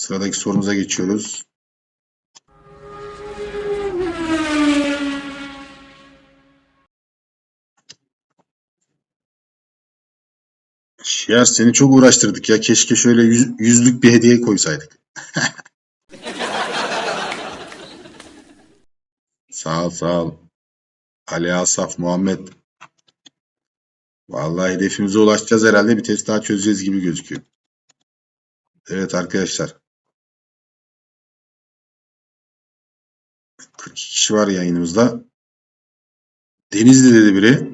Sıradaki sorumuza geçiyoruz. Şiar seni çok uğraştırdık ya. Keşke şöyle yüz- yüzlük bir hediye koysaydık. Sağ ol, sağ ol. Ali Asaf, Muhammed. Vallahi hedefimize ulaşacağız herhalde. Bir test daha çözeceğiz gibi gözüküyor. Evet arkadaşlar. 42 kişi var yayınımızda. Denizli dedi biri.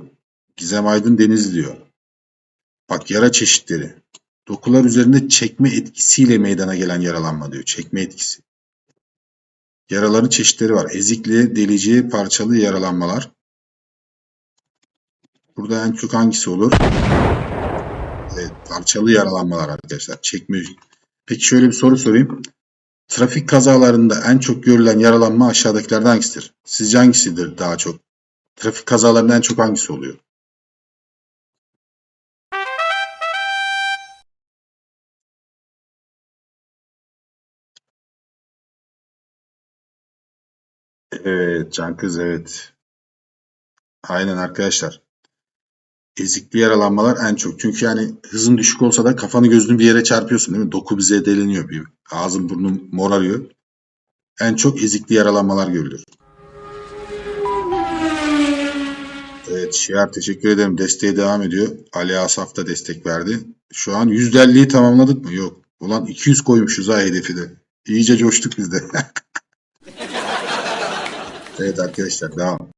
Gizem Aydın Denizli diyor. Bak yara çeşitleri. Dokular üzerinde çekme etkisiyle meydana gelen yaralanma diyor. Çekme etkisi. Yaraların çeşitleri var. Ezikli, delici, parçalı yaralanmalar. Burada en çok hangisi olur? Evet, parçalı yaralanmalar arkadaşlar. Çekme. Peki şöyle bir soru sorayım. Trafik kazalarında en çok görülen yaralanma aşağıdakilerden hangisidir? Sizce hangisidir daha çok? Trafik kazalarında en çok hangisi oluyor? Evet, Can Kız evet. Aynen arkadaşlar. Ezikli yaralanmalar en çok. Çünkü yani hızın düşük olsa da kafanı gözünü bir yere çarpıyorsun değil mi? Doku bir zedeleniyor. Bir ağzın burnun morarıyor. En çok ezikli yaralanmalar görülür. Evet Şiar teşekkür ederim. Desteğe devam ediyor. Ali Asaf da destek verdi. Şu an %50'yi tamamladık mı? Yok. Ulan 200 koymuşuz ha hedefi de. İyice coştuk biz de. evet arkadaşlar devam.